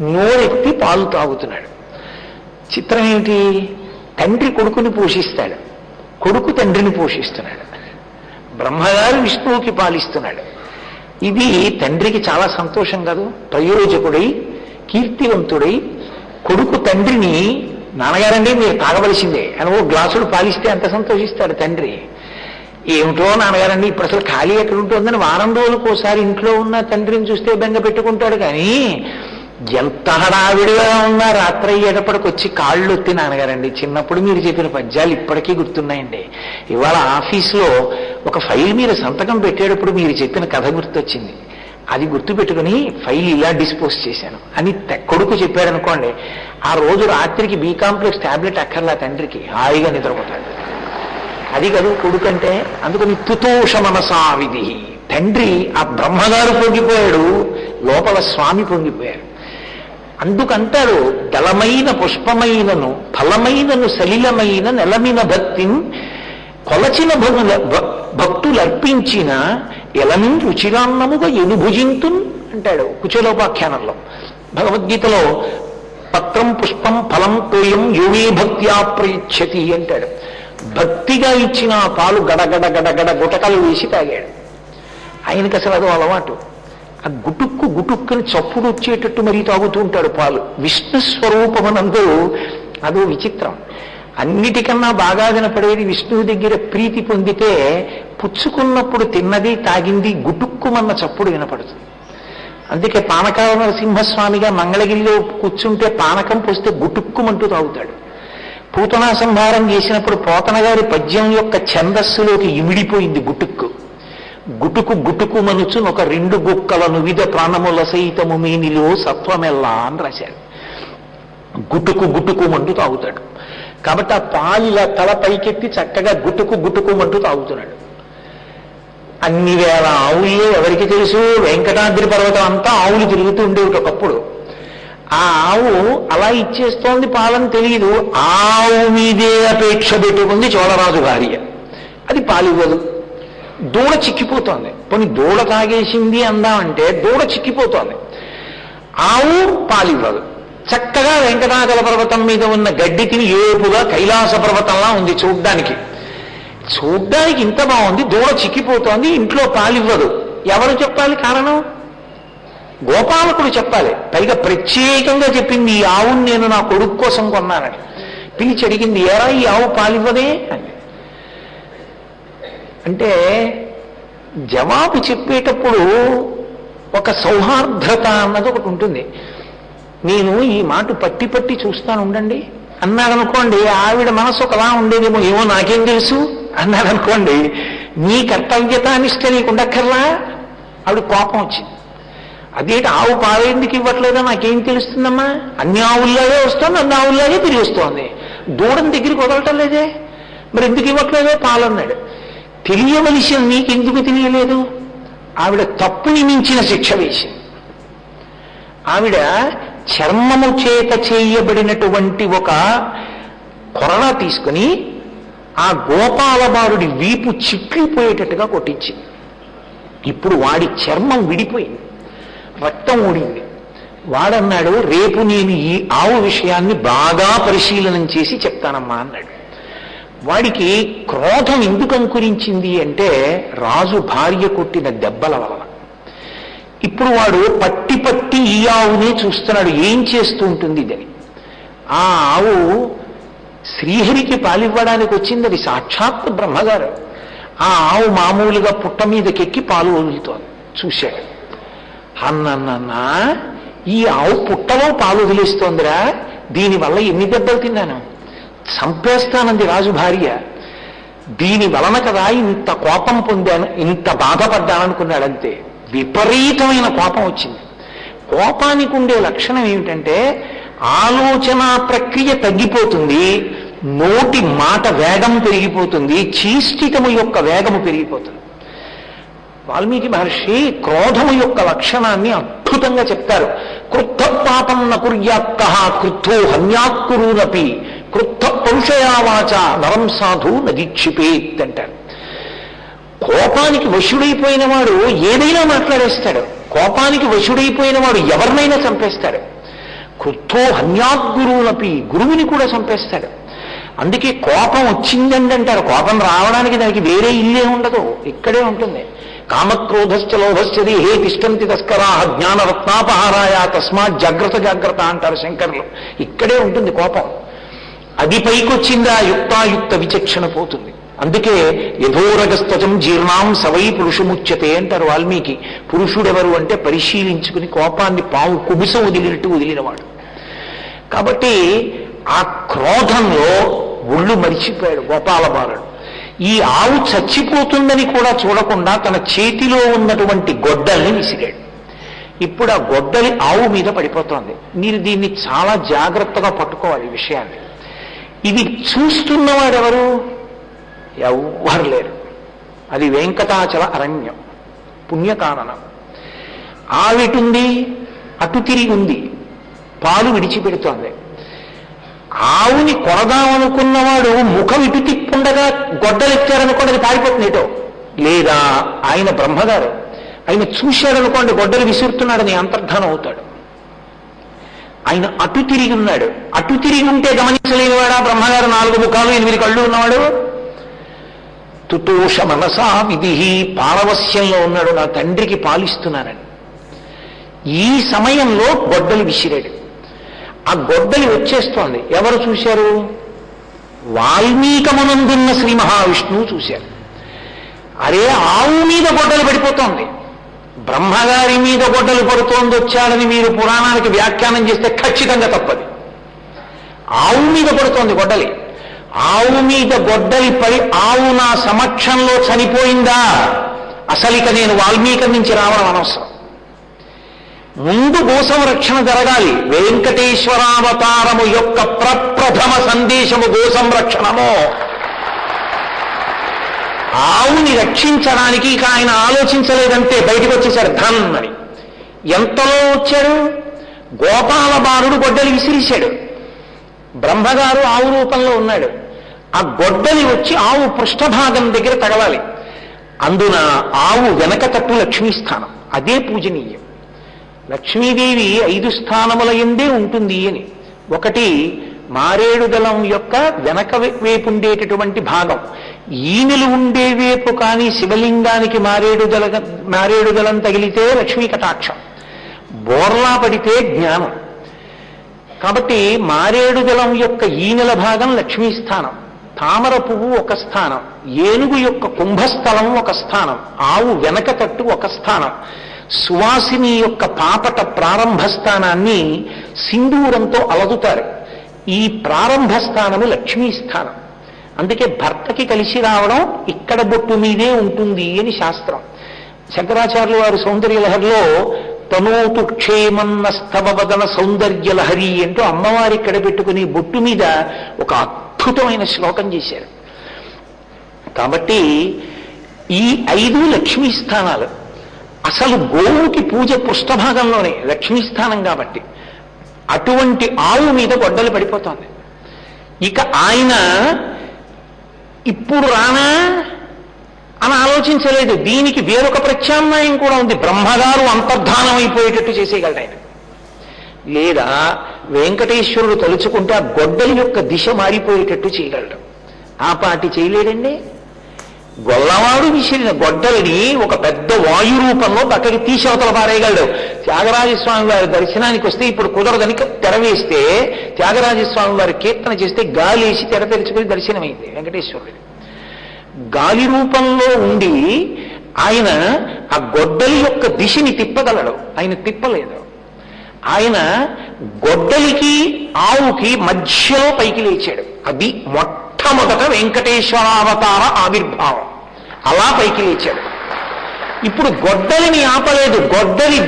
నోరెత్తి పాలు తాగుతున్నాడు. చిత్రం ఏమిటి తండ్రి కొడుకుని పోషిస్తాడు. కొడుకు తండ్రిని పోషిస్తున్నాడు. బ్రహ్మగారు విష్ణువుకి పాలిస్తున్నాడు. ఇది తండ్రికి చాలా సంతోషం కాదు. ప్రయోజకుడై కీర్తివంతుడై కొడుకు తండ్రిని నాన్నగారండి మీరు తాగవలసిందే. అని ఓ గ్లాసుడు పాలిస్తే ఎంత సంతోషిస్తాడు తండ్రి. ఏమిటో నాన్నగారండి ఇప్పుడు అసలు ఖాళీ ఎక్కడ ఉంటుందని వారం రోజులకు ఒకసారి ఇంట్లో ఉన్న తండ్రిని చూస్తే బెంగ పెట్టుకుంటాడు కానీ ఎంత హడావిడిగా ఉన్నా రాత్రి అయ్యేటప్పటికి వచ్చి కాళ్ళు ఒత్తి నాన్నగారండి. చిన్నప్పుడు మీరు చెప్పిన పద్యాలు ఇప్పటికీ గుర్తున్నాయండి. ఇవాళ ఆఫీస్లో ఒక ఫైల్ మీద సంతకం పెట్టేటప్పుడు మీరు చెప్పిన కథ గుర్తొచ్చింది. అది గుర్తు పెట్టుకుని ఫైల్ ఇలా డిస్పోజ్ చేశాను. అని తె- కొడుకు చెప్పాడనుకోండి ఆ రోజు రాత్రికి బీ కాంప్లెక్స్ టాబ్లెట్ అక్కర్లా తండ్రికి. హాయిగా నిద్రపోతాడు. అది కదూ కొడుకంటే అందుకని తుతోష మనసా విధి తండ్రి ఆ బ్రహ్మగారు పొంగిపోయాడు లోపల స్వామి పొంగిపోయాడు అందుకంటాడు దళమైన పుష్పమైనను ఫలమైనను సలిలమైన నెలమిన భక్తిని కొలచిన భగుల భ- భక్తులర్పించిన ఎలమిన్ రుచిరాన్నముగా ఎనుభుజింతున్ అంటాడు కుచలోపాఖ్యానంలో. భగవద్గీతలో పత్రం పుష్పం ఫలం తోయం యోగే భక్త్యా ప్రయచ్చతి అంటాడు. భక్తిగా ఇచ్చిన ఆ పాలు గడగడ గడగడ గుటకలు వేసి తాగాడు. ఆయనకి అసలు అదో అలవాటు. ఆ గుటుక్కు గుటుక్కుని చప్పుడు వచ్చేటట్టు మరీ తాగుతూ ఉంటాడు పాలు. విష్ణు స్వరూపమనందు అదో విచిత్రం. అన్నిటికన్నా బాగా వినపడేది విష్ణువు దగ్గర ప్రీతి పొందితే పుచ్చుకున్నప్పుడు తిన్నది తాగింది గుటుక్కుమన్న చప్పుడు వినపడుతుంది. అందుకే పానకాల నరసింహస్వామిగా మంగళగిరిలో కూర్చుంటే పానకం పోస్తే గుటుక్కుమంటూ తాగుతాడు. పూతనా సంహారం చేసినప్పుడు పోతన గారి పద్యం యొక్క ఛందస్సులోకి ఇమిడిపోయింది గుటుక్కు. గుటుకు గుటుకు మనుచు ఒక రెండు గుక్కలను విధ ప్రాణముల సైతము మేనిలో సత్వమెల్లా అని రాశాడు. గుటుకు గుటుకు మంటూ తాగుతాడు. కాబట్టి ఆ పాలు తల పైకెత్తి చక్కగా గుటుకు గుటుకు మంటూ తాగుతున్నాడు. అన్ని వేల ఆవులు ఎవరికి తెలుసు? వెంకటాద్రి పర్వతం అంతా ఆవులు తిరుగుతూ ఉండేవి ఒకప్పుడు. ఆ ఆవు అలా ఇచ్చేస్తోంది పాలని తెలియదు ఆవు మీదే అపేక్ష పెట్టుకుంది చోళరాజు భార్య అది పాలివ్వదు. దూడ చిక్కిపోతోంది. పోనీ దూడ తాగేసింది అందామంటే దూడ చిక్కిపోతోంది. ఆవు పాలివ్వదు చక్కగా వెంకటాచల పర్వతం మీద ఉన్న గడ్డి తిని ఏపుగా కైలాస పర్వతంలా ఉంది చూడ్డానికి. చూడ్డానికి ఇంత బాగుంది దూడ చిక్కిపోతోంది ఇంట్లో పాలివ్వదు ఎవరు చెప్పాలి కారణం? గోపాలకుడు చెప్పాలి. పైగా ప్రత్యేకంగా చెప్పింది ఈ ఆవుని నేను నా కొడుకు కోసం కొన్నానని. పిలిచి అడిగింది ఎరా ఈ ఆవు పాలివ్వదే అని అంటే జవాబు చెప్పేటప్పుడు ఒక సౌహార్ద్రత అన్నది ఒకటి ఉంటుంది. నేను ఈ మాట పట్టి పట్టి చూస్తాను ఉండండి. అన్నాడనుకోండి ఆవిడ మనసు ఒకలా ఉండేదేమో ఏమో నాకేం తెలుసు? అన్నాడనుకోండి నీ కర్తవ్యత నిష్ట నీకు ఉండక్కర్లా? ఆవిడ కోపం వచ్చింది. అదేంటి ఆవు పాలు ఎందుకు ఇవ్వట్లేదో నాకేం తెలుస్తుందమ్మా? అన్ని ఆవుల్లాగే వస్తుంది అన్ని ఆవుల్లాగే తిరిగి వస్తోంది. దూడం దగ్గరికి వదలటం లేదే. మరి ఎందుకు ఇవ్వట్లేదో పాలు అన్నాడు తెలియవలసిన నీకెందుకు తెలియలేదు? ఆవిడ తప్పుని మించిన శిక్ష వేసింది. ఆవిడ చర్మము చేత చేయబడినటువంటి ఒక కొరణ తీసుకుని ఆ గోపాలబారుడి వీపు చిట్లిపోయేటట్టుగా కొట్టించింది. ఇప్పుడు వాడి చర్మం విడిపోయింది. రక్తం ఊడింది. వాడన్నాడు రేపు నేను ఈ ఆవు విషయాన్ని బాగా పరిశీలనం చేసి చెప్తానమ్మా అన్నాడు. వాడికి క్రోధం ఎందుకు అంకురించింది అంటే రాజు భార్య కొట్టిన దెబ్బల వలన. ఇప్పుడు వాడు పట్టి పట్టి ఈ ఆవునే చూస్తున్నాడు ఏం చేస్తూ ఉంటుంది ఇదని. ఆ ఆవు శ్రీహరికి పాలివ్వడానికి వచ్చింది అది సాక్షాత్ బ్రహ్మగారు. ఆ ఆవు మామూలుగా పుట్ట మీదకెక్కి పాలు వదులుతోంది చూశాడు. అన్నన్నా ఈ ఆవు పుట్టలో పాలు వదిలేస్తోందిరా దీనివల్ల ఎన్ని దెబ్బలు తిన్నాను? చంపేస్తానంది రాజు భార్య. దీని వలన కదా ఇంత కోపం పొందాను ఇంత బాధపడ్డాననుకున్నాడంతే. విపరీతమైన కోపం వచ్చింది. కోపానికి ఉండే లక్షణం ఏమిటంటే ఆలోచన ప్రక్రియ తగ్గిపోతుంది నోటి మాట వేగం పెరిగిపోతుంది చీష్టితము యొక్క వేగము పెరిగిపోతుంది. వాల్మీకి మహర్షి క్రోధము యొక్క లక్షణాన్ని అద్భుతంగా చెప్తారు. క్రుద్ధ పాపం నకుర్యాత్త క్రుద్ధో హన్యాక్కురూనపి క్రుద్ధ పరుషయావాచ నరం సాధు నదీక్షిపేత్ అంటారు కోపానికి వశుడైపోయిన వాడు ఏదైనా మాట్లాడేస్తాడు. కోపానికి వశుడైపోయిన వాడు ఎవరినైనా చంపేస్తాడు. క్రుద్ధో హన్యాద్గురువులపి గురువుని కూడా చంపేస్తాడు. అందుకే కోపం వచ్చిందండి అంటారు. కోపం రావడానికి దానికి వేరే ఇల్లే ఉండదు. ఇక్కడే ఉంటుంది. కామక్రోధశ్చ లోభశ్చది హే తిష్టంతి తస్కరా జ్ఞానరత్నాపహారాయ తస్మాత్ జాగ్రత్త జాగ్రత్త అంటారు శంకర్లు. ఇక్కడే ఉంటుంది కోపం. అది పైకొచ్చిందా? యుక్తాయుక్త విచక్షణ పోతుంది. అందుకే యథోరగస్తజం జీర్ణాం సవై పురుషముచ్యతే అంటారు వాల్మీకి. పురుషుడెవరు అంటే పరిశీలించుకుని కోపాన్ని పావు కుబుసం వదిలినట్టు వదిలినవాడు. కాబట్టి ఆ క్రోధంలో ఒళ్ళు మరిచిపోయాడు గోపాల బాలడు ఈ ఆవు చచ్చిపోతుందని కూడా చూడకుండా తన చేతిలో ఉన్నటువంటి గొడ్డల్ని విసిరాడు. ఇప్పుడు ఆ గొడ్డలి ఆవు మీద పడిపోతోంది. మీరు దీన్ని చాలా జాగ్రత్తగా పట్టుకోవాలి ఈ విషయాన్ని. ఇది చూస్తున్నవాడెవరు? ఎవ్వరు లేరు. అది వెంకటాచల అరణ్యం. పుణ్యకాననం. ఆవిటుంది అటు తిరిగి ఉంది. పాలు విడిచిపెడుతోంది. ఆవుని కొరదామనుకున్నవాడు ముఖం ఇటు తిప్పుండగా గొడ్డలెత్తారనుకోండి అది పారిపోతుందేటో లేదా ఆయన బ్రహ్మగారు. ఆయన చూశాడనుకోండి గొడ్డలు విసురుతున్నాడని అంతర్ధానం అవుతాడు. ఆయన అటు తిరిగి ఉన్నాడు. అటు తిరిగి ఉంటే గమనించలేనివాడా? బ్రహ్మగారు నాలుగు ముఖాలు ఎనిమిది కళ్ళు ఉన్నవాడు తుతోష మనసా విధి పారవస్యంలో ఉన్నాడు. నా తండ్రికి పాలిస్తున్నానని. ఈ సమయంలో గొడ్డలి విసిరాడు. ఆ గొడ్డలి వచ్చేస్తోంది. ఎవరు చూశారు? వాల్మీకమునందున్న శ్రీ మహావిష్ణువు చూశారు. అరే ఆవు మీద గొడ్డలు పడిపోతోంది. బ్రహ్మగారి మీద గొడ్డలు పడుతోంది వచ్చాడని మీరు పురాణానికి వ్యాఖ్యానం చేస్తే ఖచ్చితంగా తప్పది. ఆవు మీద పడుతోంది గొడ్డలి. ఆవు మీద గొడ్డలి పడి ఆవు నా సమక్షంలో చనిపోయిందా? అసలిక నేను వాల్మీకి నుంచి రావడం అనవసరం. ముందు గోసంరక్షణ జరగాలి. వెంకటేశ్వరావతారము యొక్క ప్రప్రథమ సందేశము గోసంరక్షణము. ఆవుని రక్షించడానికి ఇక ఆయన ఆలోచించలేదంటే బయటకు వచ్చేసాడు ధన్ అని. ఎంతలో వచ్చాడు? గోపాల బాలుడు గొడ్డలి విసిరిశాడు. బ్రహ్మగారు ఆవు రూపంలో ఉన్నాడు. ఆ గొడ్డలి వచ్చి ఆవు పృష్ఠభాగం దగ్గర తగలాలి. అందున ఆవు వెనక తట్టు లక్ష్మీ స్థానం. అదే పూజనీయం. లక్ష్మీదేవి ఐదు స్థానముల ఎందే ఉంటుంది అని. ఒకటి మారేడుదలం యొక్క వెనక వైపు ఉండేటటువంటి భాగం. ఈనెలు ఉండే వైపు కానీ శివలింగానికి మారేడుదల మారేడుదలం తగిలితే లక్ష్మీ కటాక్షం. బోర్లా పడితే జ్ఞానం. కాబట్టి మారేడుదలం యొక్క ఈనెల భాగం లక్ష్మీ స్థానం. తామర పువ్వు ఒక స్థానం. ఏనుగు యొక్క కుంభస్థలం ఒక స్థానం. ఆవు వెనక తట్టు ఒక స్థానం. సువాసిని యొక్క పాపట ప్రారంభ స్థానాన్ని సింధూరంతో అలదుతారు. ఈ ప్రారంభ స్థానము లక్ష్మీ స్థానం. అందుకే భర్తకి కలిసి రావడం ఇక్కడ బొట్టు మీదే ఉంటుంది అని శాస్త్రం. శంకరాచార్యులు వారు సౌందర్య లహరిలో తనోతు క్షేమన్న వదన సౌందర్య లహరి అంటూ అమ్మవారి ఇక్కడ పెట్టుకుని బొట్టు మీద ఒక అద్భుతమైన శ్లోకం చేశారు. కాబట్టి ఈ ఐదు లక్ష్మీ స్థానాలు అసలు గోవుకి పూజ పృష్ఠభాగంలోనే లక్ష్మీ స్థానం కాబట్టి అటువంటి ఆవు మీద గొడ్డలు పడిపోతోంది. ఇక ఆయన ఇప్పుడు రానా? అని ఆలోచించలేదు. దీనికి వేరొక ప్రత్యామ్నాయం కూడా ఉంది. బ్రహ్మగారు అంతర్ధానం అయిపోయేటట్టు చేసేయగలడు ఆయన. లేదా వెంకటేశ్వరుడు తలుచుకుంటే ఆ గొడ్డలి యొక్క దిశ మారిపోయేటట్టు చేయగలడు. ఆ పాటి చేయలేడండి. గొల్లవాడు విసిరిన గొడ్డలిని ఒక పెద్ద వాయు రూపంలో పక్కకి తీసవతల పారేయగలడు. త్యాగరాజస్వామి వారి దర్శనానికి వస్తే ఇప్పుడు కుదరదని తెరవేస్తే త్యాగరాజస్వామి వారి కీర్తన చేస్తే గాలి వేసి తెర తెరుచుకుని దర్శనమైంది వెంకటేశ్వరుడు. గాలి రూపంలో ఉండి ఆయన ఆ గొడ్డలి యొక్క దిశని తిప్పగలడు. ఆయన తిప్పలేదు. ఆయన గొడ్డలికి ఆవుకి మధ్యలో పైకి లేచాడు. అది మొట్టమొదట వెంకటేశ్వరావతార ఆవిర్భావం. అలా పైకి లేచాడు. ఇప్పుడు గొడ్డలిని ఆపలేదు. గొడ్డలి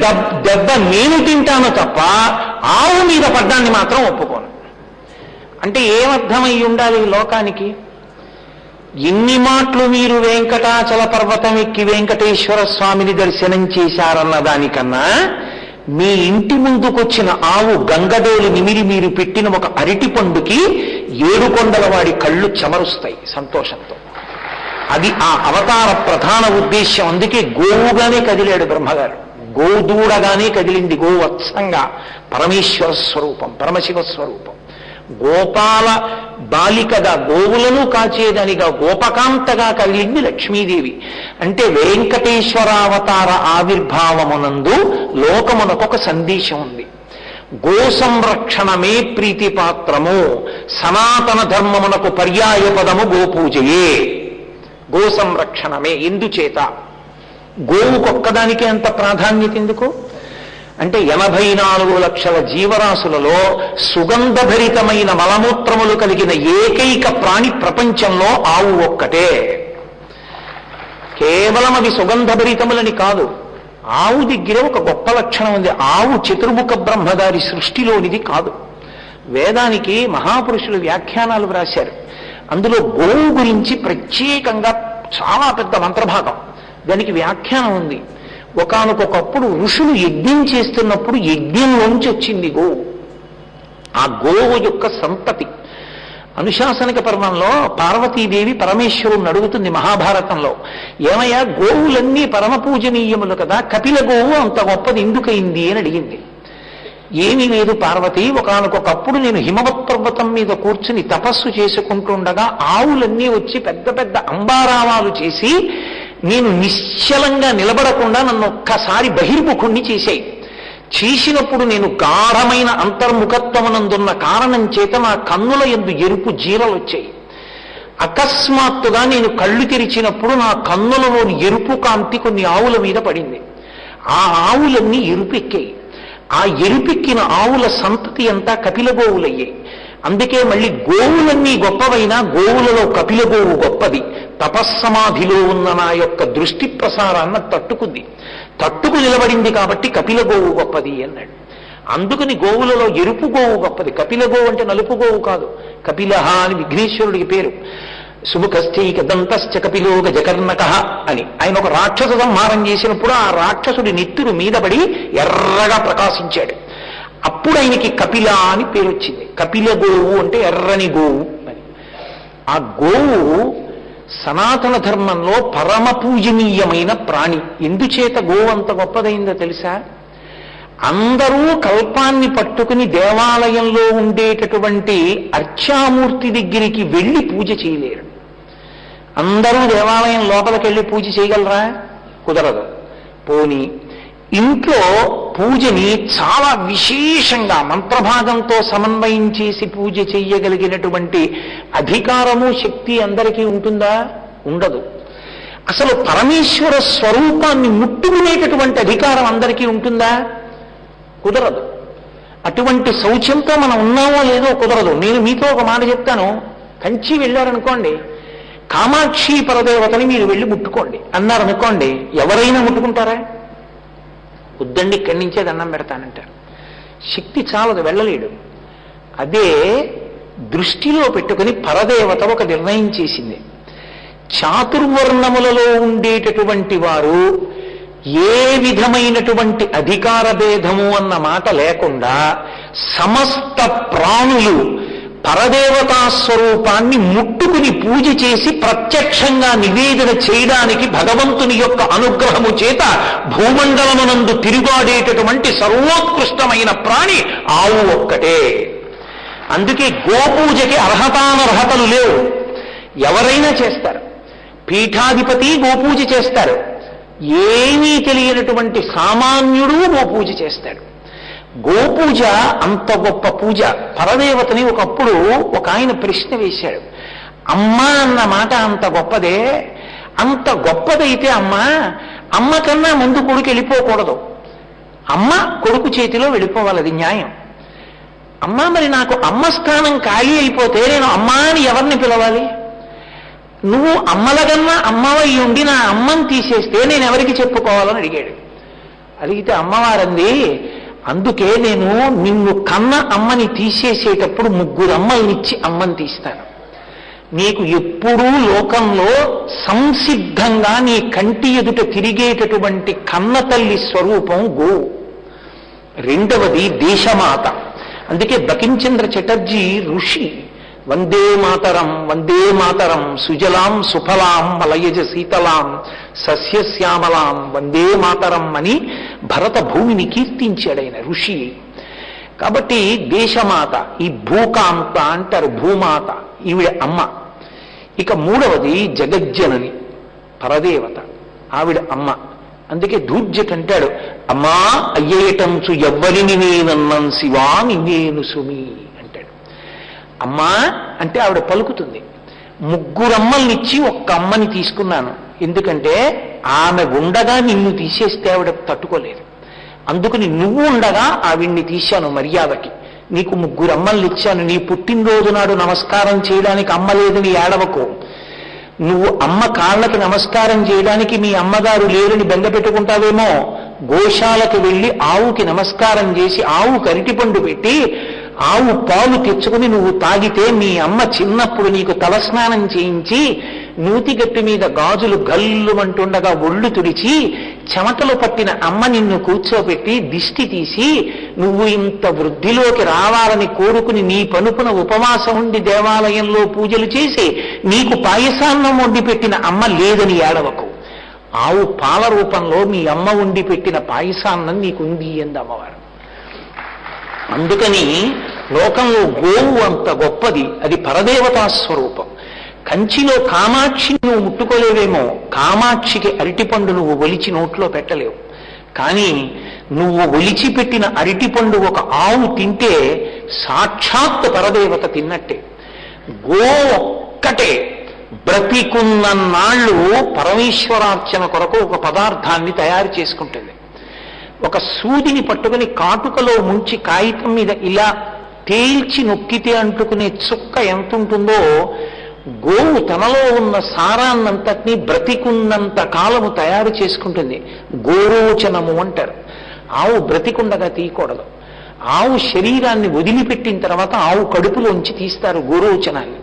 దెబ్బ నేను తింటాను తప్ప ఆవు మీద పడ్డాన్ని మాత్రం ఒప్పుకోను. అంటే ఏమర్థమై ఉండాలి లోకానికి? ఎన్ని మాటలు మీరు వెంకటాచల పర్వతం ఎక్కి వెంకటేశ్వర స్వామిని దర్శనం చేశారన్న దానికన్నా మీ ఇంటి ముందుకొచ్చిన ఆవు గంగడోలు నిమిరి మీరు పెట్టిన ఒక అరటి పండుకి ఏడు కొండల వాడి కళ్ళు చెమరుస్తాయి సంతోషంతో. అది ఆ అవతార ప్రధాన ఉద్దేశ్యం. అందుకే గోవుగానే కదిలాడు బ్రహ్మగారు. గోదూడగానే కదిలింది గోవత్సంగా. పరమేశ్వర స్వరూపం పరమశివ స్వరూపం. గోపాల బాలికగా గోవులను కాచేదనిగా గోపకాంతగా కదిలింది లక్ష్మీదేవి. అంటే వెంకటేశ్వరావతార ఆవిర్భావమునందు లోకమునకు ఒక సందేశం ఉంది. గో సంరక్షణమే ప్రీతిపాత్రము సనాతన ధర్మమునకు పర్యాయ పదము గోపూజయే. గో సంరక్షణమే ఎందుచేత గోవుకొక్కదానికే అంత ప్రాధాన్యత ఎందుకు? అంటే ఎనభై నాలుగు లక్షల జీవరాశులలో సుగంధభరితమైన మలమూత్రములు కలిగిన ఏకైక ప్రాణి ప్రపంచంలో ఆవు ఒక్కటే. కేవలం అవి సుగంధభరితములని కాదు. ఆవు దగ్గర ఒక గొప్ప లక్షణం ఉంది. ఆవు చతుర్ముఖ బ్రహ్మదారి సృష్టిలోనిది కాదు. వేదానికి మహాపురుషులు వ్యాఖ్యానాలు వ్రాశారు. అందులో గోవు గురించి ప్రత్యేకంగా చాలా పెద్ద మంత్రభాగం. దానికి వ్యాఖ్యానం ఉంది. ఒకనకొకప్పుడు ఋషులు యజ్ఞం చేస్తున్నప్పుడు యజ్ఞంలోంచి వచ్చింది గోవు. ఆ గోవు యొక్క సంతతి. అనుశాసనిక పర్వంలో పార్వతీదేవి పరమేశ్వరుని అడుగుతుంది మహాభారతంలో. ఏమయ్యా గోవులన్నీ పరమ పూజనీయములు కదా కపిల గోవు అంత గొప్పది ఎందుకయింది అని అడిగింది. ఏమీ లేదు పార్వతి ఒకనకొకప్పుడు నేను హిమవత్ పర్వతం మీద కూర్చుని తపస్సు చేసుకుంటుండగా ఆవులన్నీ వచ్చి పెద్ద పెద్ద అంబారావాలు చేసి నేను నిశ్చలంగా నిలబడకుండా నన్ను ఒక్కసారి బహిర్ముఖుణ్ణి చేశాయి. చేసినప్పుడు నేను గాఢమైన అంతర్ముఖత్వమునందున్న కారణం చేత నా కన్నుల ఎందు ఎరుపు జీరలు వచ్చాయి. అకస్మాత్తుగా నేను కళ్ళు తెరిచినప్పుడు నా కన్నులలోని ఎరుపు కాంతి కొన్ని ఆవుల మీద పడింది. ఆ ఆవులన్నీ ఎరుపెక్కాయి. ఆ ఎరుపెక్కిన ఆవుల సంతతి అంతా కపిల గోవులయ్యాయి అందుకే మళ్ళీ గోవులన్నీ గొప్పవైనా గోవులలో కపిల గోవు గొప్పది. తపస్సమాధిలో ఉన్న నా యొక్క దృష్టి ప్రసారాన్ని తట్టుకుంది. తట్టుకు నిలబడింది కాబట్టి కపిల గోవు గొప్పది అన్నాడు. అందుకని గోవులలో ఎరుపు గోవు గొప్పది. కపిల గోవు అంటే నలుపు గోవు కాదు. కపిలహ అని విఘ్నేశ్వరుడికి పేరు. సుముఖస్థైక కపిలోక జకర్ణక అని. ఆయన ఒక రాక్షస సంహారం చేసినప్పుడు ఆ రాక్షసుడి నెత్తురు మీద పడి ఎర్రగా ప్రకాశించాడు. అప్పుడు ఆయనకి కపిల అని పేరు వచ్చింది కపిల గోవు అంటే ఎర్రని గోవు అని. ఆ గోవు సనాతన ధర్మంలో పరమ పూజనీయమైన ప్రాణి. ఎందుచేత గోవు అంత గొప్పదైందో తెలుసా? అందరూ కల్పాన్ని పట్టుకుని దేవాలయంలో ఉండేటటువంటి అర్చామూర్తి దగ్గరికి వెళ్ళి పూజ చేయలేరు. అందరూ దేవాలయం లోపలికి వెళ్ళి పూజ చేయగలరా? కుదరదు. పోని ఇంట్లో పూజని చాలా విశేషంగా మంత్రభాగంతో సమన్వయం చేసి పూజ చెయ్యగలిగినటువంటి అధికారము శక్తి అందరికీ ఉంటుందా? ఉండదు. అసలు పరమేశ్వర స్వరూపాన్ని ముట్టుకునేటటువంటి అధికారం అందరికీ ఉంటుందా? కుదరదు. అటువంటి శౌచ్యంతో మనం ఉన్నామో లేదో కుదరదు. నేను మీతో ఒక మాట చెప్తాను. కంచి వెళ్ళారనుకోండి కామాక్షి పరదేవతని మీరు వెళ్ళి ముట్టుకోండి. అన్నారు అనుకోండి ఎవరైనా ముట్టుకుంటారా? వద్దండి ఇక్కడి నుంచే దండం పెడతానంటారు. శక్తి చాలదు వెళ్ళలేడు. అదే దృష్టిలో పెట్టుకుని పరదేవత ఒక నిర్ణయం చేసింది. చాతుర్వర్ణములలో ఉండేటటువంటి వారు ఏ విధమైనటువంటి అధికార భేదము అన్న మాట లేకుండా సమస్త ప్రాణులు పరదేవతా స్వరూపాన్ని ముట్టుకుని పూజ చేసి ప్రత్యక్షంగా నివేదన చేయడానికి భగవంతుని యొక్క అనుగ్రహము చేత భూమండలమునందు తిరుగాడేటటువంటి సర్వోత్కృష్టమైన ప్రాణి ఆవు ఒక్కటే. అందుకే గోపూజకి అర్హతానర్హతలు లేవు. ఎవరైనా చేస్తారు. పీఠాధిపతి గోపూజ చేస్తారు. ఏమీ తెలియనటువంటి సామాన్యుడు గోపూజ చేస్తాడు. గోపూజ అంత గొప్ప పూజ. పరదేవతని ఒకప్పుడు ఒక ఆయన ప్రశ్న వేశాడు. అమ్మ అన్న మాట అంత గొప్పదే. అంత గొప్పదైతే అమ్మ అమ్మ కన్నా ముందు కొడుకు వెళ్ళిపోకూడదు. అమ్మ కొడుకు చేతిలో వెళ్ళిపోవాలి అది న్యాయం. అమ్మ మరి నాకు అమ్మ స్థానం ఖాళీ అయిపోతే నేను అమ్మ అని ఎవరిని పిలవాలి? నువ్వు అమ్మలగన్నా అమ్మవై ఉండి నా అమ్మని తీసేస్తే నేను ఎవరికి చెప్పుకోవాలని అడిగాడు. అడిగితే అమ్మవారంది అందుకే నేను నిన్ను కన్న అమ్మని తీసేసేటప్పుడు ముగ్గురు అమ్మల్నిచ్చి అమ్మని తీస్తాను. నీకు ఎప్పుడూ లోకంలో సంసిద్ధంగా నీ కంటి ఎదుట తిరిగేటటువంటి కన్న తల్లి స్వరూపం గో. రెండవది దేశమాత. అందుకే బకించంద్ర చటర్జీ ఋషి వందే మాతరం వందే మాతరం సుజలాం సుఫలాం మలయజ శీతలాం సస్యశ్యామలాం వందే మాతరం అని భరత భూమిని కీర్తించాడైన ఋషి. కాబట్టి దేశమాత ఈ భూకాంత అంటారు భూమాత ఈవిడ అమ్మ. ఇక మూడవది జగజ్జనని పరదేవత ఆవిడ అమ్మ. అందుకే దూర్జట్ అంటాడు అమ్మా అయ్యేటంచు ఎవ్వరిని నేనన్నం శివా నిన్నేను సుమీ. అమ్మా అంటే ఆవిడ పలుకుతుంది. ముగ్గురమ్మల్నిచ్చి ఒక్క అమ్మని తీసుకున్నాను. ఎందుకంటే ఆమె ఉండగా నిన్ను తీసేస్తే ఆవిడ తట్టుకోలేదు. అందుకని నువ్వు ఉండగా ఆవిడ్ని తీశాను మర్యాదకి. నీకు ముగ్గురు అమ్మల్ని ఇచ్చాను నీ పుట్టినరోజు నాడు నమస్కారం చేయడానికి అమ్మ లేదని ఏడవకు. నువ్వు అమ్మ కాళ్ళకి నమస్కారం చేయడానికి మీ అమ్మగారు లేరని బెంగ పెట్టుకుంటావేమో. గోశాలకు వెళ్ళి ఆవుకి నమస్కారం చేసి ఆవు కరిటిపండు పెట్టి ఆవు పాలు తెచ్చుకుని నువ్వు తాగితే మీ అమ్మ చిన్నప్పుడు నీకు తలస్నానం చేయించి నూతిగట్టు మీద గాజులు గల్లుమంటుండగా ఒళ్ళు తుడిచి చెమటలు పట్టిన అమ్మ నిన్ను కూర్చోబెట్టి దిష్టి తీసి నువ్వు ఇంత వృద్ధిలోకి రావాలని కోరుకుని నీ పనుపున ఉపవాసం ఉండి దేవాలయంలో పూజలు చేసి నీకు పాయసాన్నం వండి పెట్టిన అమ్మ లేదని ఏడవకు. ఆవు పాల రూపంలో మీ అమ్మ వండి పెట్టిన పాయసాన్నం నీకుంది అంది అమ్మవారు అందుకని లోకంలో గోవు అంత గొప్పది. అది పరదేవతా స్వరూపం. కంచిలో కామాక్షి నువ్వు ముట్టుకోలేవేమో కామాక్షికి అరటిపండు నువ్వు ఒలిచి నోట్లో పెట్టలేవు. కానీ నువ్వు ఒలిచిపెట్టిన అరటిపండు ఒక ఆవు తింటే సాక్షాత్ పరదేవత తిన్నట్టే. గో ఒక్కటే. బ్రతికున్న నాళ్ళు పరమేశ్వరార్చన కొరకు ఒక పదార్థాన్ని తయారు చేసుకుంటుంది. ఒక సూదిని పట్టుకుని కాటుకలో ముంచి కాగితం మీద ఇలా తేల్చి నొక్కితే అంటుకునే చుక్క ఎంత ఉంటుందో గోవు తనలో ఉన్న సారాన్నంతటినీ బ్రతికున్నంత కాలము తయారు చేసుకుంటుంది. గోరోచనము అంటారు. ఆవు బ్రతికుండగా తీయకూడదు. ఆవు శరీరాన్ని వదిలిపెట్టిన తర్వాత ఆవు కడుపులోంచి తీస్తారు గోరోచనాన్ని.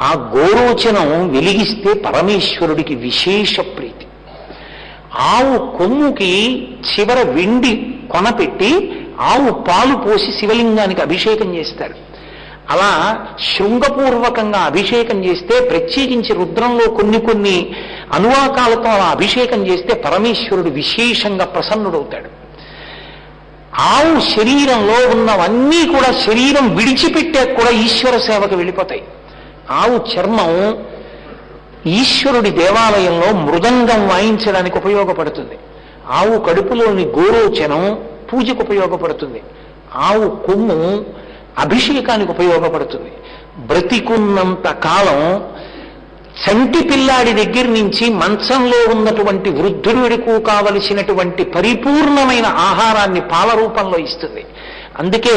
ఆ గోరోచనం వెలిగిస్తే పరమేశ్వరుడికి విశేష ప్రీతి. ఆవు కొమ్ముకి చివర వెండి కొన పెట్టి ఆవు పాలు పోసి శివలింగానికి అభిషేకం చేస్తారు. అలా శృంగపూర్వకంగా అభిషేకం చేస్తే ప్రత్యేకించి రుద్రంలో కొన్ని కొన్ని అనువాకాలతో అలా అభిషేకం చేస్తే పరమేశ్వరుడు విశేషంగా ప్రసన్నుడవుతాడు. ఆవు శరీరంలో ఉన్నవన్నీ కూడా శరీరం విడిచిపెట్టాక కూడా ఈశ్వర సేవకు వెళ్ళిపోతాయి. ఆవు చర్మం ఈశ్వరుడి దేవాలయంలో మృదంగం వాయించడానికి ఉపయోగపడుతుంది. ఆవు కడుపులోని గోరోచనం పూజకు ఉపయోగపడుతుంది. ఆవు కొమ్ము అభిషేకానికి ఉపయోగపడుతుంది. బ్రతికున్నంత కాలం చంటి పిల్లాడి దగ్గర నుంచి మంచంలో ఉన్నటువంటి వృద్ధుడికు కావలసినటువంటి పరిపూర్ణమైన ఆహారాన్ని పాల రూపంలో ఇస్తుంది. అందుకే